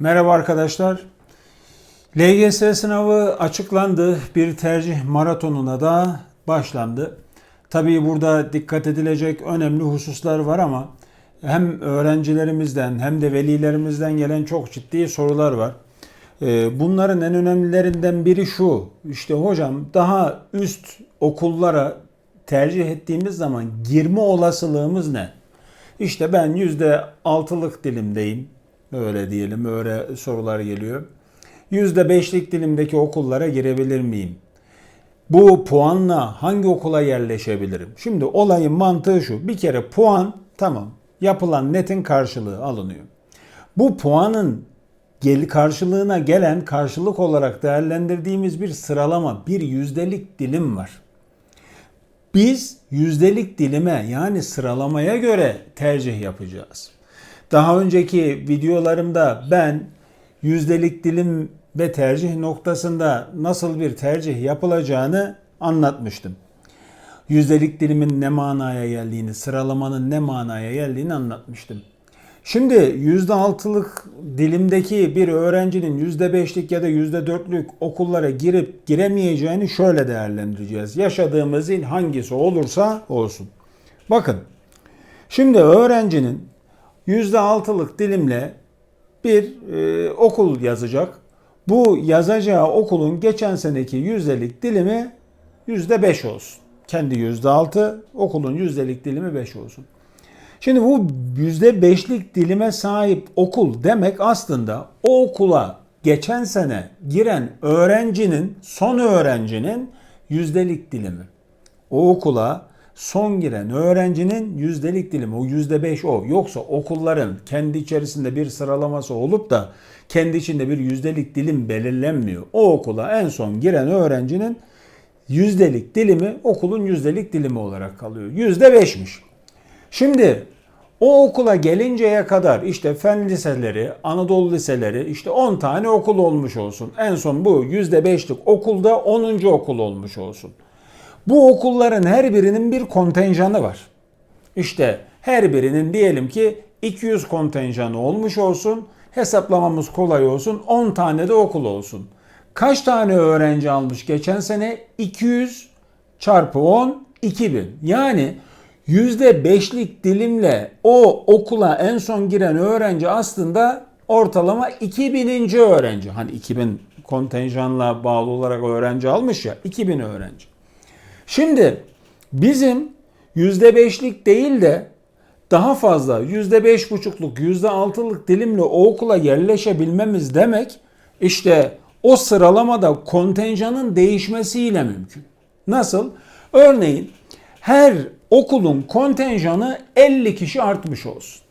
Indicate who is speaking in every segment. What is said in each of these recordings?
Speaker 1: Merhaba arkadaşlar. LGS sınavı açıklandı. Bir tercih maratonuna da başlandı. Tabii burada dikkat edilecek önemli hususlar var ama hem öğrencilerimizden hem de velilerimizden gelen çok ciddi sorular var. Ee, Bunların en önemlilerinden biri şu. İşte hocam daha üst okullara tercih ettiğimiz zaman girme olasılığımız ne? İşte ben yüzde altılık dilimdeyim. Öyle diyelim öyle sorular geliyor. Yüzde beşlik dilimdeki okullara girebilir miyim? Bu puanla hangi okula yerleşebilirim? Şimdi olayın mantığı şu. Bir kere puan tamam yapılan netin karşılığı alınıyor. Bu puanın gel karşılığına gelen karşılık olarak değerlendirdiğimiz bir sıralama, bir yüzdelik dilim var. Biz yüzdelik dilime yani sıralamaya göre tercih yapacağız. Daha önceki videolarımda ben yüzdelik dilim ve tercih noktasında nasıl bir tercih yapılacağını anlatmıştım. Yüzdelik dilimin ne manaya geldiğini, sıralamanın ne manaya geldiğini anlatmıştım. Şimdi %6'lık dilimdeki bir öğrencinin %5'lik ya da %4'lük okullara girip giremeyeceğini şöyle değerlendireceğiz. Yaşadığımız il hangisi olursa olsun. Bakın şimdi öğrencinin %6'lık dilimle bir e, okul yazacak. Bu yazacağı okulun geçen seneki yüzdelik dilimi %5 olsun. Kendi %6, okulun yüzdelik dilimi 5 olsun. Şimdi bu %5'lik dilime sahip okul demek aslında o okula geçen sene giren öğrencinin, son öğrencinin yüzdelik dilimi. O okula son giren öğrencinin yüzdelik dilimi, o yüzde beş o. Yoksa okulların kendi içerisinde bir sıralaması olup da kendi içinde bir yüzdelik dilim belirlenmiyor. O okula en son giren öğrencinin yüzdelik dilimi okulun yüzdelik dilimi olarak kalıyor. Yüzde beşmiş. Şimdi o okula gelinceye kadar işte fen liseleri, Anadolu liseleri işte 10 tane okul olmuş olsun. En son bu %5'lik okulda 10. okul olmuş olsun. Bu okulların her birinin bir kontenjanı var. İşte her birinin diyelim ki 200 kontenjanı olmuş olsun. Hesaplamamız kolay olsun. 10 tane de okul olsun. Kaç tane öğrenci almış geçen sene? 200 çarpı 10 2000. Yani %5'lik dilimle o okula en son giren öğrenci aslında ortalama 2000. öğrenci. Hani 2000 kontenjanla bağlı olarak öğrenci almış ya 2000 öğrenci. Şimdi bizim %5'lik değil de daha fazla %5,5'luk %6'lık dilimle o okula yerleşebilmemiz demek işte o sıralamada kontenjanın değişmesiyle mümkün. Nasıl? Örneğin her okulun kontenjanı 50 kişi artmış olsun.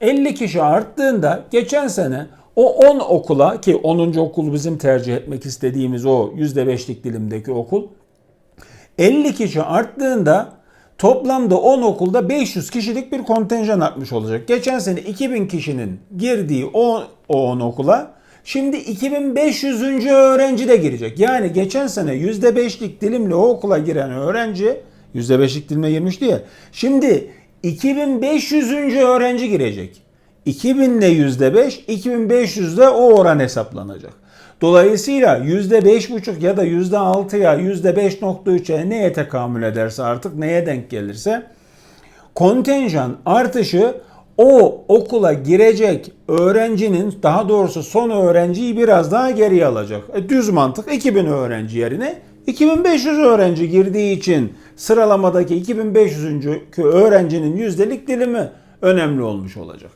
Speaker 1: 50 kişi arttığında geçen sene o 10 okula ki 10. okul bizim tercih etmek istediğimiz o %5'lik dilimdeki okul 50 kişi arttığında toplamda 10 okulda 500 kişilik bir kontenjan artmış olacak. Geçen sene 2000 kişinin girdiği o 10 okula şimdi 2500. öğrenci de girecek. Yani geçen sene %5'lik dilimle o okula giren öğrenci %5'lik dilime girmişti ya. Şimdi 2500. öğrenci girecek. 2000 ile %5, 2500 de o oran hesaplanacak. Dolayısıyla %5,5 ya da %6'ya %5.3'e neye tekamül ederse artık neye denk gelirse kontenjan artışı o okula girecek öğrencinin daha doğrusu son öğrenciyi biraz daha geriye alacak. E, düz mantık 2000 öğrenci yerine 2500 öğrenci girdiği için sıralamadaki 2500. öğrencinin yüzdelik dilimi önemli olmuş olacak.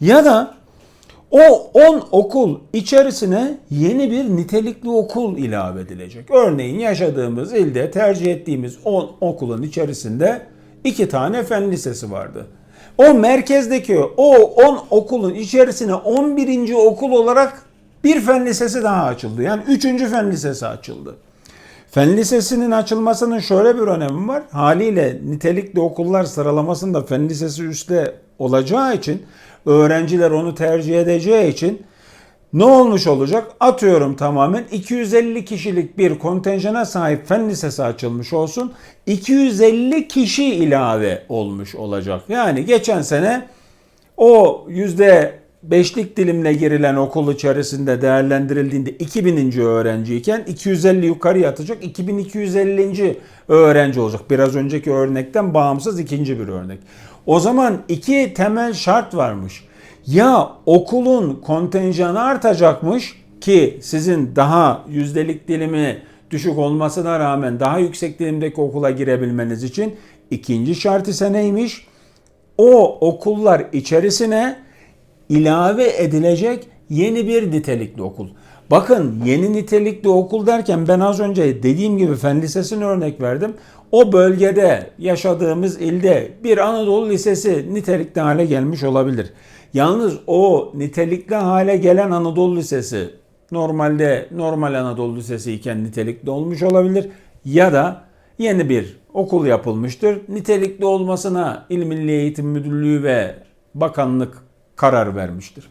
Speaker 1: Ya da o 10 okul içerisine yeni bir nitelikli okul ilave edilecek. Örneğin yaşadığımız ilde tercih ettiğimiz 10 okulun içerisinde 2 tane fen lisesi vardı. O merkezdeki o 10 okulun içerisine 11. okul olarak bir fen lisesi daha açıldı. Yani 3. fen lisesi açıldı. Fen lisesinin açılmasının şöyle bir önemi var. Haliyle nitelikli okullar sıralamasında fen lisesi üstte olacağı için öğrenciler onu tercih edeceği için ne olmuş olacak? Atıyorum tamamen 250 kişilik bir kontenjana sahip fen lisesi açılmış olsun. 250 kişi ilave olmuş olacak. Yani geçen sene o yüzde beşlik dilimle girilen okul içerisinde değerlendirildiğinde 2000. öğrenciyken 250 yukarı yatacak 2250. öğrenci olacak. Biraz önceki örnekten bağımsız ikinci bir örnek. O zaman iki temel şart varmış. Ya okulun kontenjanı artacakmış ki sizin daha yüzdelik dilimi düşük olmasına rağmen daha yüksek dilimdeki okula girebilmeniz için ikinci şart ise neymiş? O okullar içerisine ilave edilecek yeni bir nitelikli okul. Bakın yeni nitelikli okul derken ben az önce dediğim gibi Fen Lisesi'ni örnek verdim. O bölgede yaşadığımız ilde bir Anadolu Lisesi nitelikli hale gelmiş olabilir. Yalnız o nitelikli hale gelen Anadolu Lisesi normalde normal Anadolu Lisesi iken nitelikli olmuş olabilir ya da yeni bir okul yapılmıştır. Nitelikli olmasına İl Milli Eğitim Müdürlüğü ve bakanlık karar vermiştir.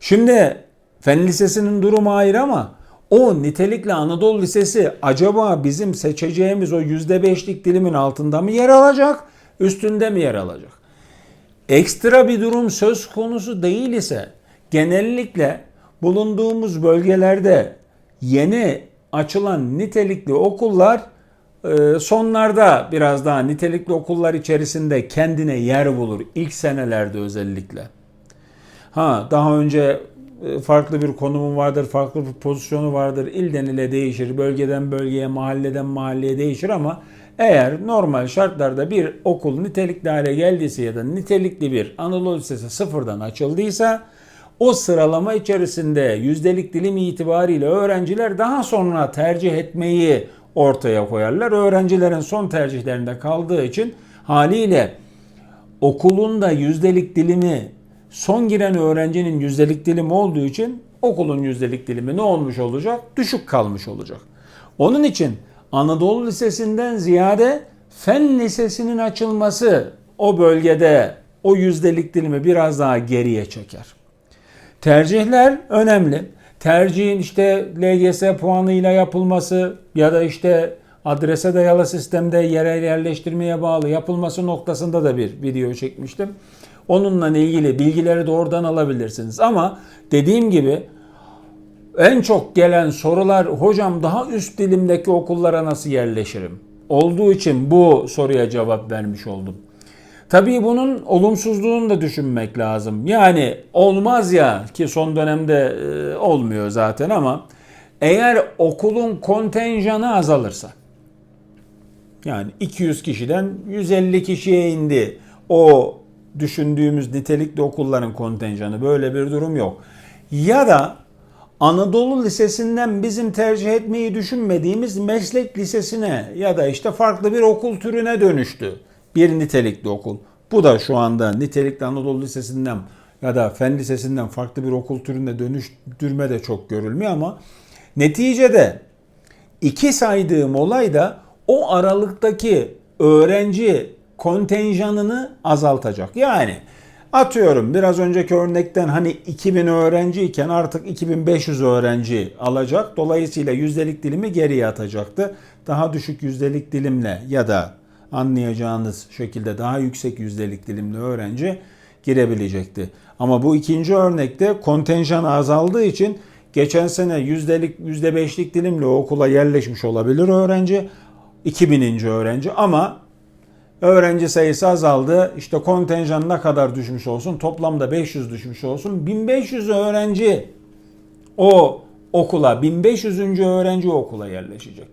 Speaker 1: Şimdi Fen Lisesi'nin durumu ayrı ama o nitelikli Anadolu Lisesi acaba bizim seçeceğimiz o %5'lik dilimin altında mı yer alacak, üstünde mi yer alacak? Ekstra bir durum söz konusu değil ise genellikle bulunduğumuz bölgelerde yeni açılan nitelikli okullar e, sonlarda biraz daha nitelikli okullar içerisinde kendine yer bulur. ilk senelerde özellikle. Ha daha önce farklı bir konumu vardır, farklı bir pozisyonu vardır. İlden ile değişir, bölgeden bölgeye, mahalleden mahalleye değişir ama eğer normal şartlarda bir okul nitelikli hale geldiyse ya da nitelikli bir Anadolu Lisesi sıfırdan açıldıysa o sıralama içerisinde yüzdelik dilim itibariyle öğrenciler daha sonra tercih etmeyi ortaya koyarlar. Öğrencilerin son tercihlerinde kaldığı için haliyle okulun da yüzdelik dilimi son giren öğrencinin yüzdelik dilimi olduğu için okulun yüzdelik dilimi ne olmuş olacak? Düşük kalmış olacak. Onun için Anadolu Lisesi'nden ziyade Fen Lisesi'nin açılması o bölgede o yüzdelik dilimi biraz daha geriye çeker. Tercihler önemli. Tercihin işte LGS puanıyla yapılması ya da işte adrese dayalı sistemde yere yerleştirmeye bağlı yapılması noktasında da bir video çekmiştim. Onunla ilgili bilgileri de oradan alabilirsiniz. Ama dediğim gibi en çok gelen sorular hocam daha üst dilimdeki okullara nasıl yerleşirim? Olduğu için bu soruya cevap vermiş oldum. Tabii bunun olumsuzluğunu da düşünmek lazım. Yani olmaz ya ki son dönemde e, olmuyor zaten ama eğer okulun kontenjanı azalırsa yani 200 kişiden 150 kişiye indi o düşündüğümüz nitelikli okulların kontenjanı böyle bir durum yok. Ya da Anadolu Lisesi'nden bizim tercih etmeyi düşünmediğimiz meslek lisesine ya da işte farklı bir okul türüne dönüştü. Bir nitelikli okul. Bu da şu anda nitelikli Anadolu Lisesi'nden ya da Fen Lisesi'nden farklı bir okul türüne dönüştürme de çok görülmüyor ama neticede iki saydığım olay da o aralıktaki öğrenci kontenjanını azaltacak. Yani atıyorum biraz önceki örnekten hani 2000 öğrenci iken artık 2500 öğrenci alacak. Dolayısıyla yüzdelik dilimi geriye atacaktı. Daha düşük yüzdelik dilimle ya da anlayacağınız şekilde daha yüksek yüzdelik dilimli öğrenci girebilecekti. Ama bu ikinci örnekte kontenjan azaldığı için geçen sene yüzdelik yüzde beşlik dilimle okula yerleşmiş olabilir öğrenci. 2000. öğrenci ama öğrenci sayısı azaldı. İşte kontenjan ne kadar düşmüş olsun? Toplamda 500 düşmüş olsun. 1500 öğrenci o okula, 1500. öğrenci okula yerleşecek.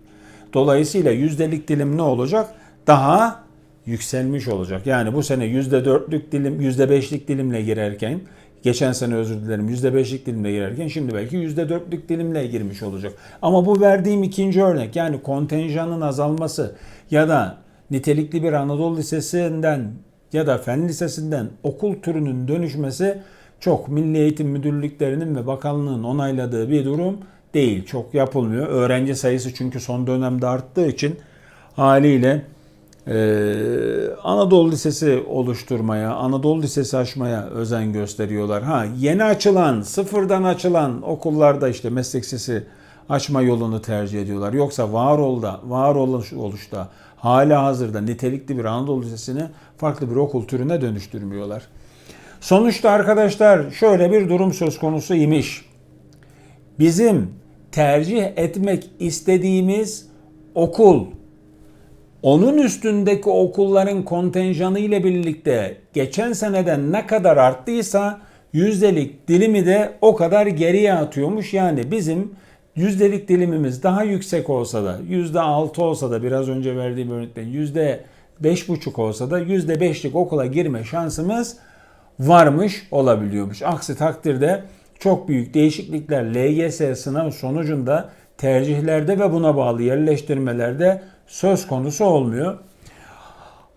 Speaker 1: Dolayısıyla yüzdelik dilim ne olacak? Daha yükselmiş olacak. Yani bu sene %4'lük dilim, %5'lik dilimle girerken geçen sene özür dilerim %5'lik dilimle girerken şimdi belki %4'lük dilimle girmiş olacak. Ama bu verdiğim ikinci örnek yani kontenjanın azalması ya da nitelikli bir Anadolu Lisesi'nden ya da Fen Lisesi'nden okul türünün dönüşmesi çok Milli Eğitim Müdürlüklerinin ve bakanlığın onayladığı bir durum değil. Çok yapılmıyor. Öğrenci sayısı çünkü son dönemde arttığı için haliyle ee, Anadolu Lisesi oluşturmaya, Anadolu Lisesi açmaya özen gösteriyorlar. Ha yeni açılan, sıfırdan açılan okullarda işte meslek lisesi açma yolunu tercih ediyorlar. Yoksa var olda, var oluşta hala hazırda nitelikli bir Anadolu Lisesi'ni farklı bir okul türüne dönüştürmüyorlar. Sonuçta arkadaşlar şöyle bir durum söz konusu imiş. Bizim tercih etmek istediğimiz okul onun üstündeki okulların kontenjanı ile birlikte geçen seneden ne kadar arttıysa yüzdelik dilimi de o kadar geriye atıyormuş. Yani bizim yüzdelik dilimimiz daha yüksek olsa da yüzde altı olsa da biraz önce verdiğim örnekten yüzde beş buçuk olsa da yüzde beşlik okula girme şansımız varmış olabiliyormuş. Aksi takdirde çok büyük değişiklikler LGS sınav sonucunda tercihlerde ve buna bağlı yerleştirmelerde söz konusu olmuyor.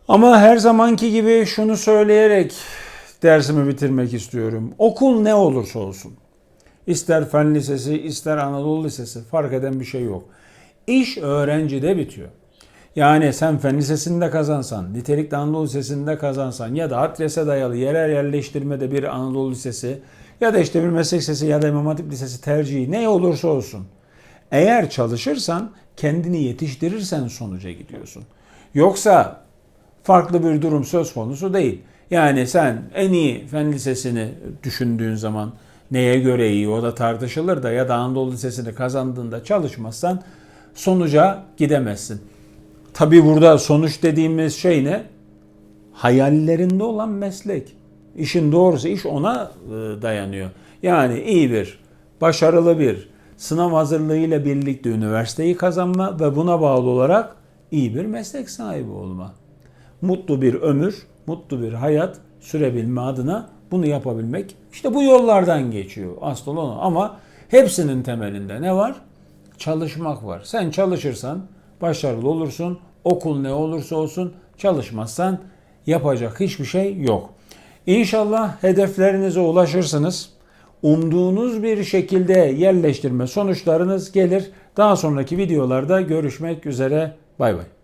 Speaker 1: Ama her zamanki gibi şunu söyleyerek dersimi bitirmek istiyorum. Okul ne olursa olsun. İster fen lisesi, ister Anadolu lisesi fark eden bir şey yok. İş öğrencide bitiyor. Yani sen fen lisesinde kazansan, nitelikli Anadolu Lisesi'nde kazansan ya da adrese dayalı yerel yerleştirmede bir Anadolu Lisesi ya da işte bir meslek lisesi ya da İmam Hatip Lisesi tercihi ne olursa olsun. Eğer çalışırsan, kendini yetiştirirsen sonuca gidiyorsun. Yoksa farklı bir durum söz konusu değil. Yani sen en iyi fen lisesini düşündüğün zaman neye göre iyi o da tartışılır da ya da Anadolu Lisesi'ni kazandığında çalışmazsan sonuca gidemezsin. Tabi burada sonuç dediğimiz şey ne? Hayallerinde olan meslek. İşin doğrusu iş ona e, dayanıyor. Yani iyi bir, başarılı bir sınav hazırlığıyla birlikte üniversiteyi kazanma ve buna bağlı olarak iyi bir meslek sahibi olma. Mutlu bir ömür, mutlu bir hayat sürebilme adına bunu yapabilmek işte bu yollardan geçiyor asıl olan. Ama hepsinin temelinde ne var? Çalışmak var. Sen çalışırsan başarılı olursun. Okul ne olursa olsun çalışmazsan yapacak hiçbir şey yok. İnşallah hedeflerinize ulaşırsınız. Umduğunuz bir şekilde yerleştirme sonuçlarınız gelir. Daha sonraki videolarda görüşmek üzere. Bay bay.